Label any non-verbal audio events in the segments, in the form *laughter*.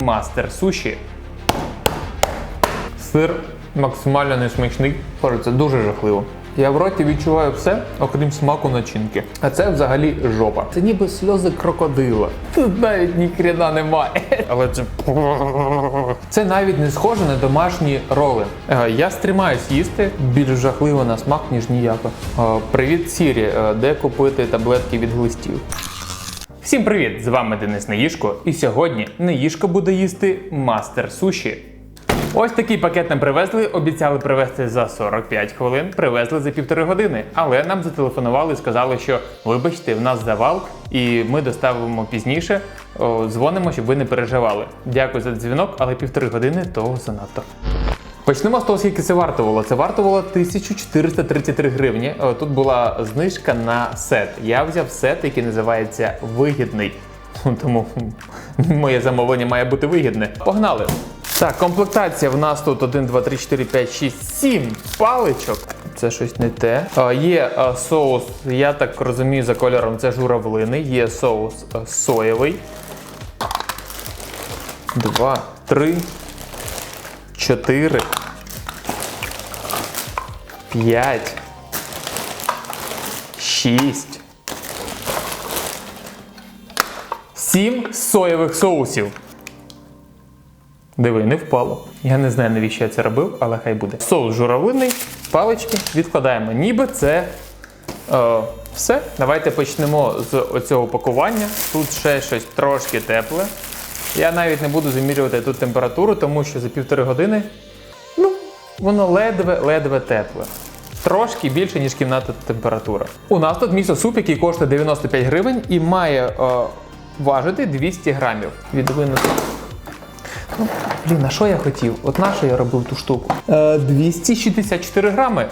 Мастер суші. Сир максимально несмачний. Боже, це дуже жахливо. Я в роті відчуваю все, окрім смаку начинки. А це взагалі жопа. Це ніби сльози крокодила. Тут навіть ні немає. Але це. *laughs* Це навіть не схоже на домашні роли. Е, Я стримаюсь їсти більш жахливо на смак, ніж ніяко. Е, Привіт, Сірі, Е, де купити таблетки від глистів? Всім привіт! З вами Денис Неїшко, і сьогодні Неїшко буде їсти мастер суші. Ось такий пакет нам привезли, обіцяли привезти за 45 хвилин, привезли за півтори години. Але нам зателефонували і сказали, що вибачте, в нас завал, і ми доставимо пізніше. О, дзвонимо, щоб ви не переживали. Дякую за дзвінок, але півтори години того занадто. Почнемо з того, скільки це вартувало. Це вартувало 1433 гривні. Тут була знижка на сет. Я взяв сет, який називається вигідний. *laughs* Тому моє замовлення має бути вигідне. Погнали! Так, комплектація в нас тут 1, 2, 3, 4, 5, 6, 7 паличок. Це щось не те. Є соус, я так розумію, за кольором це журавлини. Є соус соєвий. Два, три, чотири, п'ять, шість, сім соєвих соусів. Диви, не впало. Я не знаю, навіщо я це робив, але хай буде. Соус журавлиний, палички відкладаємо. Ніби це е, все. Давайте почнемо з оцього пакування. Тут ще щось трошки тепле. Я навіть не буду замірювати тут температуру, тому що за півтори години ну, воно ледве-ледве тепле. Трошки більше, ніж кімнатна температура. У нас тут місо суп, який коштує 95 гривень і має е, важити 200 грамів. Відвинути. Ну, блін, на що я хотів? От на що я робив ту штуку? Е, 264 грами.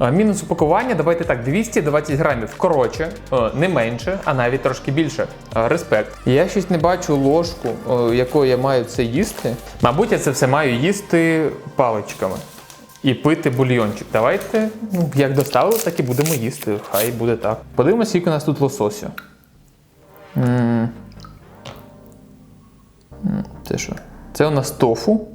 Е, Мінус упакування, давайте так, 220 грамів. Коротше, е, не менше, а навіть трошки більше. Е, Респект. Я щось не бачу ложку, якою я маю це їсти. Мабуть, я це все маю їсти паличками. І пити бульйончик. Давайте, ну, як доставили, так і будемо їсти. Хай буде так. Подивимося, скільки у нас тут лососю. Це що? Це у нас тофу.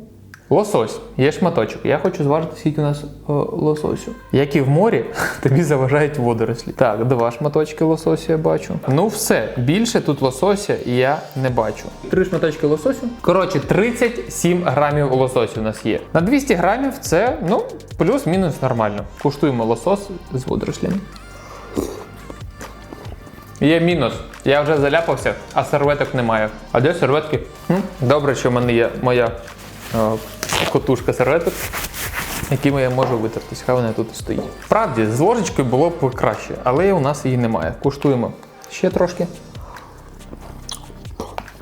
Лосось. Є шматочок. Я хочу зважити, скільки у нас о, лососю. Як і в морі, *laughs* тобі заважають водорослі. Так, два шматочки лососю я бачу. Ну все, більше тут лосося я не бачу. Три шматочки лососю. Коротше, 37 грамів лососю у нас є. На 200 грамів це, ну, плюс-мінус нормально. Куштуємо лосос з водорослями. Є мінус. Я вже заляпався, а серветок немає. А де серветки? Добре, що в мене є моя е, котушка серветок, якими я можу витертись. Хай вона тут і стоїть. Справді, з ложечкою було б краще, але у нас її немає. Куштуємо ще трошки.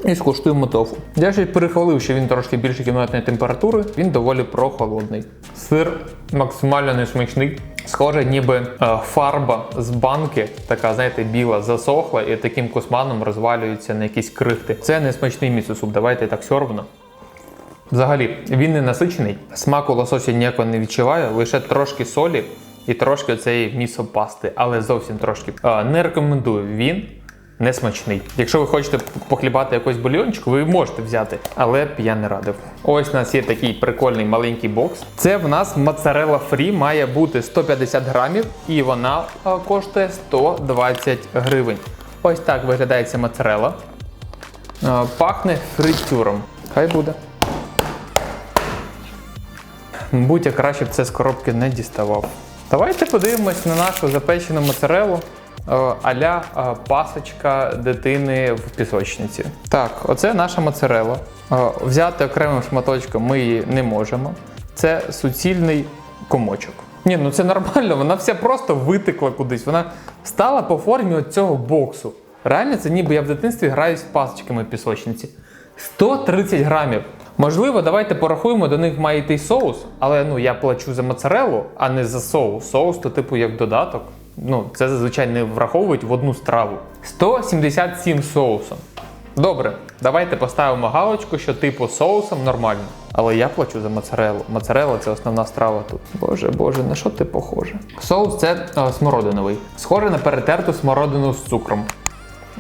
І скуштуємо тофу. Я ще перехвалив, що він трошки більше кімнатної температури, він доволі прохолодний. Сир максимально несмачний. Схоже, ніби е, фарба з банки, така, знаєте, біла, засохла і таким косманом розвалюється на якісь крихти. Це несмачний місосуп. Давайте так сьорбно. Взагалі, він не насичений, смаку лосося ніякого не відчуваю, лише трошки солі і трошки цієї місопасти, але зовсім трошки. Не рекомендую він. Не смачний. Якщо ви хочете похлібати якийсь бульйончик, ви можете взяти, але б я не радив. Ось у нас є такий прикольний маленький бокс. Це в нас моцарелла фрі має бути 150 грамів, і вона коштує 120 гривень. Ось так виглядає ця моцарелла. Пахне фритюром. Хай буде. Мабуть, я краще б це з коробки не діставав. Давайте подивимось на нашу запечену моцарелу е, а-ля е, пасочка дитини в пісочниці. Так, оце наша моцарела. Е, Взяти окремим шматочком ми її не можемо. Це суцільний комочок. Ні, ну це нормально, вона вся просто витекла кудись. Вона стала по формі цього боксу. Реально, це ніби я в дитинстві граюсь з пасочками в пісочниці. 130 грамів. Можливо, давайте порахуємо, до них має йти соус, але ну я плачу за моцарелу, а не за соус. Соус то типу як додаток. Ну, це зазвичай не враховують в одну страву. 177 соусом. Добре, давайте поставимо галочку, що типу соусом нормально. Але я плачу за моцарелу. Моцарела це основна страва тут. Боже, боже, на що ти похоже? Соус це е, смородиновий. Схоже на перетерту смородину з цукром.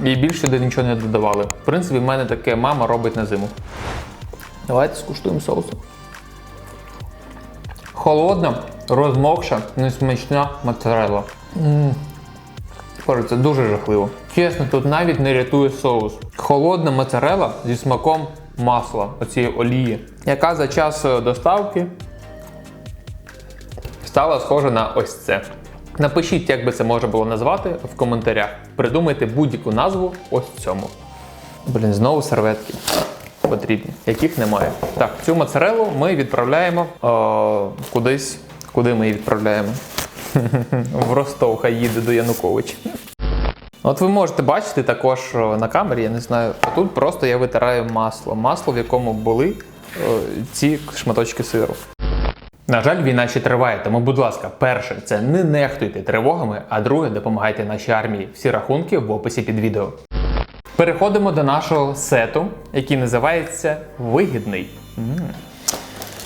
І більше до нічого не додавали. В принципі, в мене таке мама робить на зиму. Давайте скуштуємо соус. Холодна, розмокша, несмачна моцарелла. М. Це дуже жахливо. Чесно, тут навіть не рятує соус. Холодна моцарелла зі смаком масла, оцієї олії, яка за час е, доставки стала схожа на ось це. Напишіть, як би це можна було назвати в коментарях. Придумайте будь-яку назву ось цьому. Блін, знову серветки потрібні, яких немає. Так, цю моцарелу ми відправляємо е, кудись. Куди ми її відправляємо? *laughs* В Ростов, хай їде до Януковича. От ви можете бачити також е, на камері, я не знаю. а Тут просто я витираю масло. Масло, в якому були е, ці шматочки сиру. На жаль, війна ще триває, тому, будь ласка, перше, це не нехтуйте тривогами, а друге, допомагайте нашій армії. Всі рахунки в описі під відео. Переходимо до нашого сету, який називається Вигідний.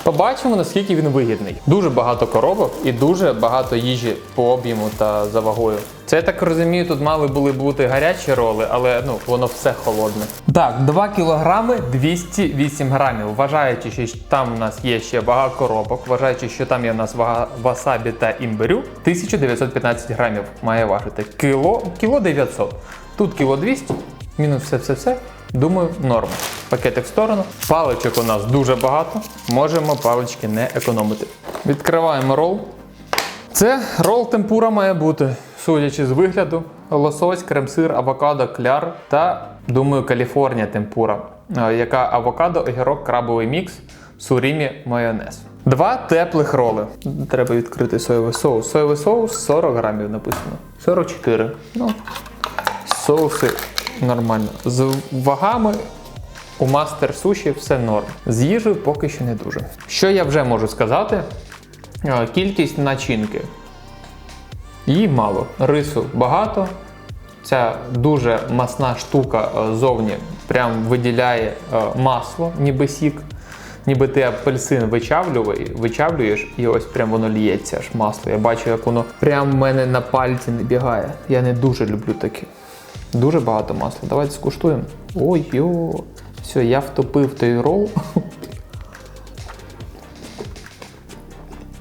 Побачимо, наскільки він вигідний. Дуже багато коробок і дуже багато їжі по об'єму та за вагою. Це я так розумію, тут мали були бути гарячі роли, але ну воно все холодне. Так, 2 кілограми 208 грамів. Вважаючи, що там у нас є ще вага коробок, вважаючи, що там є у нас вага васабі та імбирю, 1915 грамів має важити. Кіло, кіло 900. Тут кіло 200, мінус все, все, все. Думаю, норм. Пакетик в сторону. Паличок у нас дуже багато. Можемо палички не економити. Відкриваємо рол. Це рол темпура має бути, судячи з вигляду. Лосось, крем-сир, авокадо, кляр та, думаю, Каліфорнія темпура, е, яка авокадо, огірок, крабовий мікс, сурімі, майонез. Два теплих роли. Треба відкрити соєвий соус. Соєвий соус 40 грамів написано. 44. Ну, соуси нормально. З вагами у мастер суші все норм. З їжею поки що не дуже. Що я вже можу сказати? Е, Кількість начинки. Її мало. Рису багато. Ця дуже масна штука е, зовні прям виділяє е, масло, ніби сік. Ніби ти апельсин вичавлює, вичавлюєш, і ось прям воно ліється аж масло. Я бачу, як воно прям в мене на пальці не бігає. Я не дуже люблю таке. Дуже багато масла. Давайте скуштуємо. Ой, йо. Все, я втопив той рол.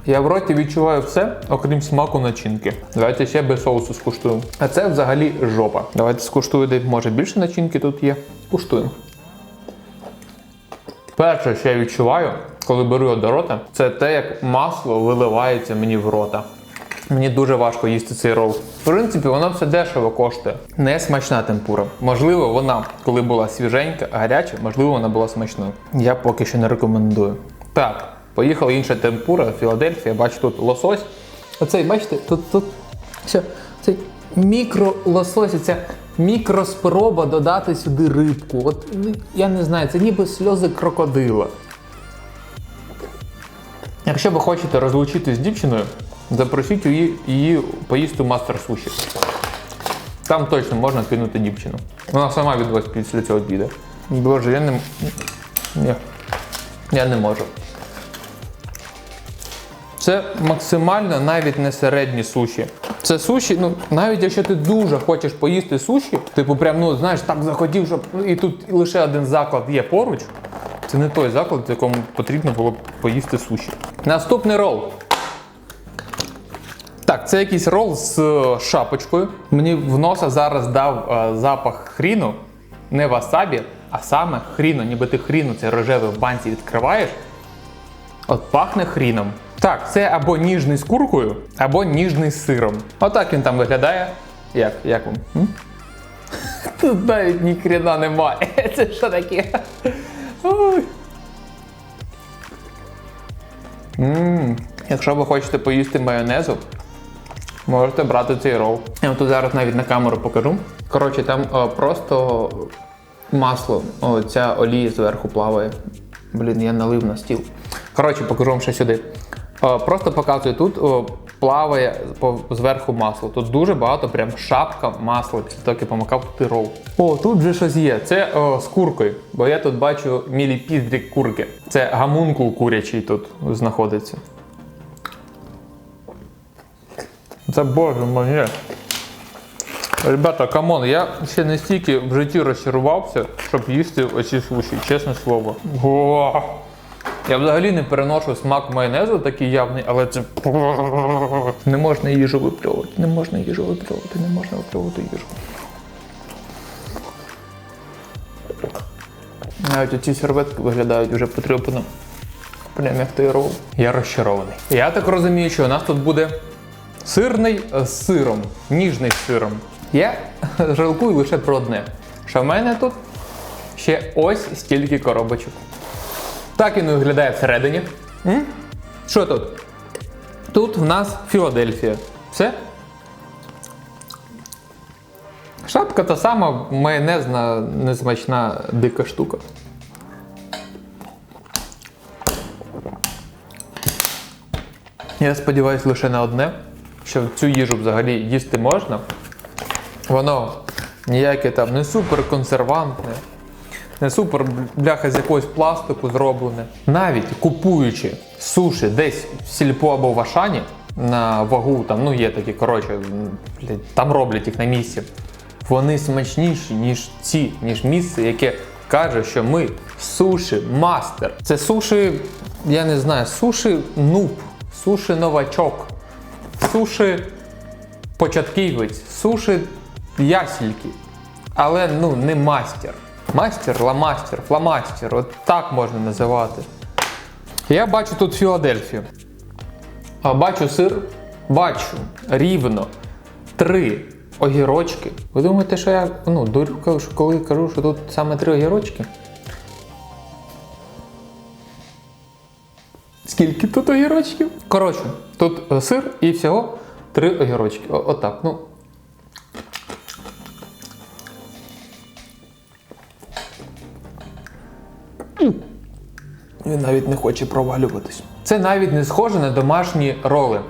Я в роті відчуваю все, окрім смаку начинки. Давайте ще без соусу скуштуємо. А це взагалі жопа. Давайте скуштую, де може більше начинки тут є. Куштуємо. Перше, що я відчуваю, коли беру його до рота, це те, як масло виливається мені в рота. Мені дуже важко їсти цей рол. В принципі, воно все дешево коштує. Не смачна темпура. Можливо, вона, коли була свіженька, гаряча, можливо, вона була смачною. Я поки що не рекомендую. Так, поїхала інша темпура, Філадельфія. Бачу тут лосось. Оцей, бачите, тут, тут все, цей мікролосось, ця мікроспроба додати сюди рибку. От ну, я не знаю, це ніби сльози крокодила. Якщо ви хочете розлучитись з дівчиною, запросіть її, її поїсти мастер суші. Там точно можна кинути дівчину. Вона сама від після цього піде. Боже, я не. Ні. Я не можу. Це максимально навіть не середні суші. Це суші, ну навіть якщо ти дуже хочеш поїсти суші, типу прям, ну знаєш, так захотів, щоб ну, і тут лише один заклад є поруч. Це не той заклад, в якому потрібно було поїсти суші. Наступний рол. Так, це якийсь рол з е, шапочкою. Мені в носа зараз дав е, запах хріну, не васабі, а саме хріну, ніби ти хріну цей рожевий в банці відкриваєш. От пахне хріном. Так, це або ніжний з куркою, або ніжний з сиром. Отак він там виглядає. Як? Як вам? М? *laughs* Тут навіть ні хрена немає. *laughs* Це що таке? Ой. М, Якщо ви хочете поїсти майонезу, можете брати цей рол. Я тут зараз навіть на камеру покажу. Коротше, там о, просто масло, о, ця олія зверху плаває. Блін, я налив на стіл. Коротше, покажу вам ще сюди. О, просто показую тут о, плаває зверху масло. Тут дуже багато, прям шапка масла, після того, як я помакав тут і рол. О, тут вже щось є. Це о, з куркою, бо я тут бачу міліпіздрік курки. Це гамункул курячий тут знаходиться. Це боже моє. Ребята, камон, я ще не стільки в житті розчарувався, щоб їсти оці суші, чесне слово. О! Я взагалі не переношу смак майонезу такий явний, але це не можна їжу випльовувати, не можна їжу випльовувати, не можна випльовувати їжу. Навіть оці серветки виглядають вже потрібно. Прям як той рол. Я розчарований. Я так розумію, що у нас тут буде сирний з сиром, ніжний з сиром. Я *laughs* жалкую лише про одне, що в мене тут ще ось стільки коробочок. Так він виглядає всередині. М? Що тут? Тут в нас Філадельфія. Все? Шапка та сама майонезна, несмачна дика штука. Я сподіваюся лише на одне, що цю їжу взагалі їсти можна. Воно ніяке там не супер консервантне, не супер бляха з якогось пластику зроблене. Навіть купуючи суші десь в сільпо або в Ашані на вагу, там, ну є такі, коротше, там роблять їх на місці. Вони смачніші, ніж ці, ніж місце, яке каже, що ми суші мастер. Це суші, я не знаю, суші нуб, суші новачок, суші початківець, суші ясільки. Але ну не мастер. Мастер, ламастер, фламастер, от так можна називати. Я бачу тут Філадельфію. Бачу сир, бачу рівно три огірочки. Ви думаєте, що я ну, дурю, коли- кажу, що тут саме три огірочки? Скільки тут огірочків? Коротше, тут е, сир і всього три огірочки. О- Отак. Ну. Він навіть не хоче провалюватись. Це навіть не схоже на домашні роли.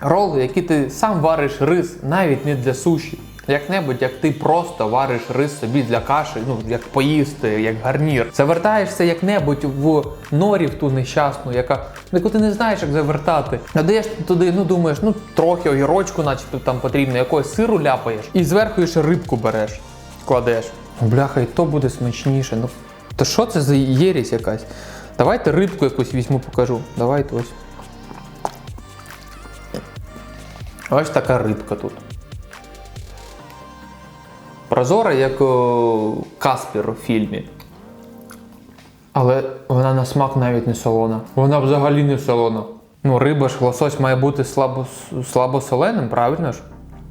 Роли, які ти сам вариш рис, навіть не для суші. Як-небудь, як ти просто вариш рис собі для каші, ну як поїсти, як гарнір. Завертаєшся як-небудь в норі в ту нещасну, яка яку ти не знаєш, як завертати. Надаєш туди, ну думаєш, ну трохи огірочку, начебто там потрібно, якогось сиру ляпаєш, і зверху ще рибку береш, кладеш. Бляха, і то буде смачніше. Ну то що це за єрість якась? Давайте рибку якусь візьму, покажу. Давайте ось. Ось така рибка тут. Прозора, як о, Каспер у фільмі. Але вона на смак навіть не солона. Вона взагалі не солона. Ну, риба ж лосось має бути слабо, слабосоленим, правильно ж?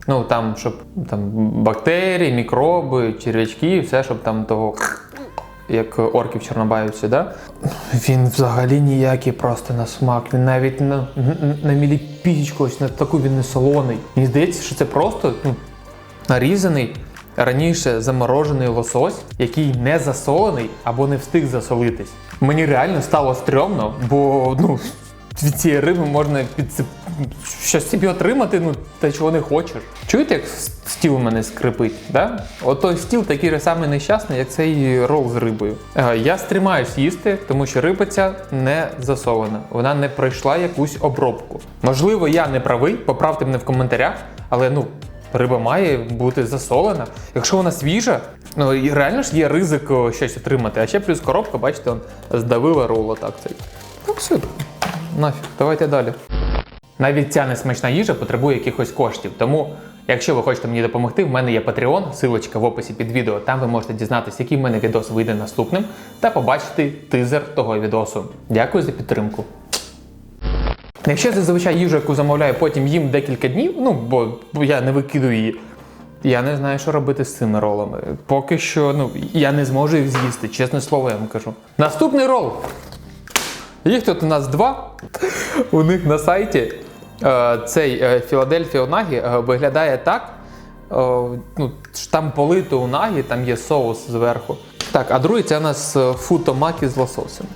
Ну там, щоб там бактерії, мікроби, черв'ячки, все, щоб там того, як орки в Чорнобаївці, да? Він взагалі ніякий просто на смак. Він навіть на, на, на міліпічку, ось на таку він не солоний. Мені здається, що це просто ну, нарізаний раніше заморожений лосось, який не засолений або не встиг засолитись. Мені реально стало стрьомно, бо ну, від цієї риби можна підсип... щось собі отримати, ну те, чого не хочеш. Чуєте, як стіл у мене скрипить? Да? От той стіл такий же самий нещасний, як цей рол з рибою. Е, Я стримаюсь їсти, тому що риба ця не засолена. Вона не пройшла якусь обробку. Можливо, я не правий, поправте мене в коментарях, але ну. Риба має бути засолена. Якщо вона свіжа, ну і реально ж є ризик щось отримати. А ще плюс коробка, бачите, здавила ролл отак цей. Ну все, нафіг, давайте далі. Навіть ця несмачна їжа потребує якихось коштів. Тому, якщо ви хочете мені допомогти, в мене є Patreon, силочка в описі під відео. Там ви можете дізнатися, який в мене відос вийде наступним, та побачити тизер того відосу. Дякую за підтримку. Якщо зазвичай їжу, яку замовляю, потім їм декілька днів, ну бо, я не викидаю її. Я не знаю, що робити з цими ролами. Поки що, ну, я не зможу їх з'їсти, чесне слово, я вам кажу. Наступний рол. Їх тут у нас два. У них на сайті е, цей е, Філадельфія Унагі е, виглядає так. е, ну, там полито унагі, там є соус зверху. Так, а другий це у нас е, футомакі з лососем.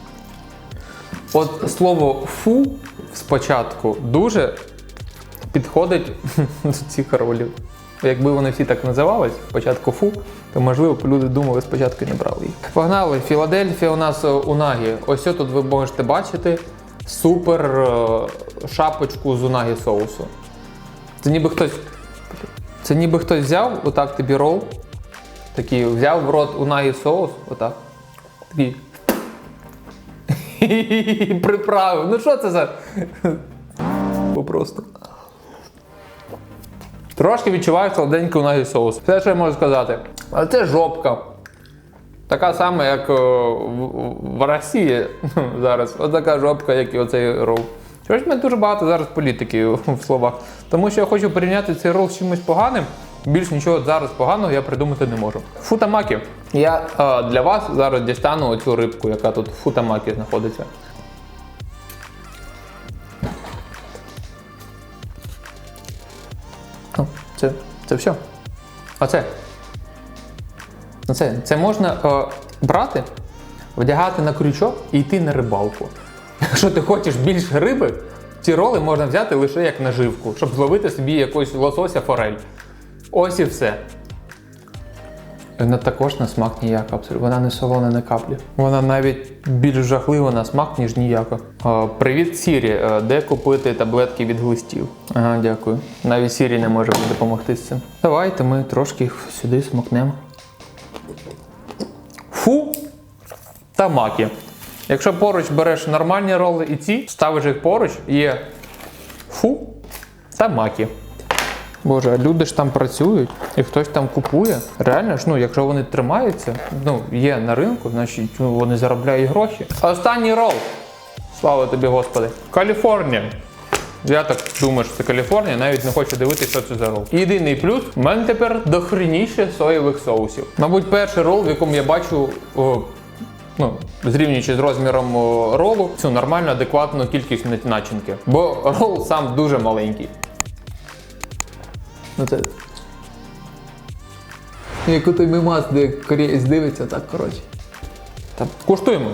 От слово фу спочатку дуже підходить *laughs* до цих ролів. Якби вони всі так називались, спочатку фу, то можливо б люди думали, спочатку не брали їх. Погнали, Філадельфія у нас е, унагі. Ось тут ви можете бачити супер е, шапочку з унагі соусу. Це ніби хтось Це ніби хтось взяв, отак тобі рол. Такий, взяв в рот унагі соус, отак. Такий. *laughs* Приправив. Ну що це за. Просто. Трошки відчуваю солоденький унагі соус. Все, що я можу сказати. Але це жопка. Така сама, як в, в Росії *laughs* зараз. Ось така жопка, як і оцей рол. Чогось в мене дуже багато зараз політики *laughs* в словах. Тому що я хочу порівняти цей рол з чимось поганим. Більш нічого зараз поганого я придумати не можу. Футамакі. Я е, для вас зараз дістану оцю рибку, яка тут в футамакі знаходиться. О, це, це все. Оце. Оце. Це можна е, брати, вдягати на крючок і йти на рибалку. Якщо ти хочеш більше риби, ці роли можна взяти лише як наживку, щоб зловити собі якусь лосося форель. Ось і все. Вона також на смак ніяка, абсолютно. Вона не солона, не каплі. Вона навіть більш жахлива на смак, ніж ніяка. Привіт, Сірі. Е, де купити таблетки від глистів? Ага, дякую. Навіть Сірі не може допомогти з цим. Давайте ми трошки їх сюди смокнемо. Фу та макі. Якщо поруч береш нормальні роли і ці, ставиш їх поруч, є фу та макі. Боже, а люди ж там працюють і хтось там купує. Реально ж, ну, якщо вони тримаються, ну, є на ринку, значить ну, вони заробляють гроші. Останній рол. Слава тобі, Господи. Каліфорнія. Я так думаю, що це Каліфорнія, навіть не хочу дивитися, що це за рол. Єдиний плюс, в мене тепер дохреніше соєвих соусів. Мабуть, перший рол, в якому я бачу. О, Ну, зрівнюючи з розміром ролу, цю нормальну, адекватну кількість на- начинки. Бо рол сам дуже маленький. Ну це. Як той мимас, де кореєць дивиться, так коротше. Та куштуємо.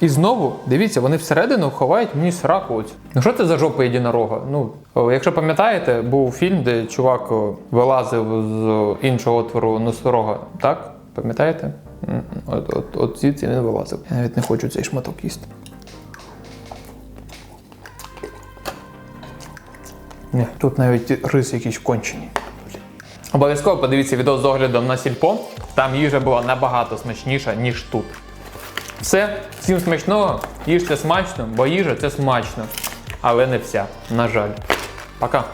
І знову, дивіться, вони всередину ховають мені сраку. Ну що це за жопа єдинорога? Ну, якщо пам'ятаєте, був фільм, де чувак вилазив з іншого отвору носорога, так? Пам'ятаєте? От, от, от звідси він вилазив. Я навіть не хочу цей шматок їсти. Ні, тут навіть рис якісь кончені. Обов'язково подивіться відео з оглядом на сільпо. Там їжа була набагато смачніша, ніж тут. Все, всім смачного, їжте смачно, бо їжа це смачно. Але не вся, на жаль. Пока.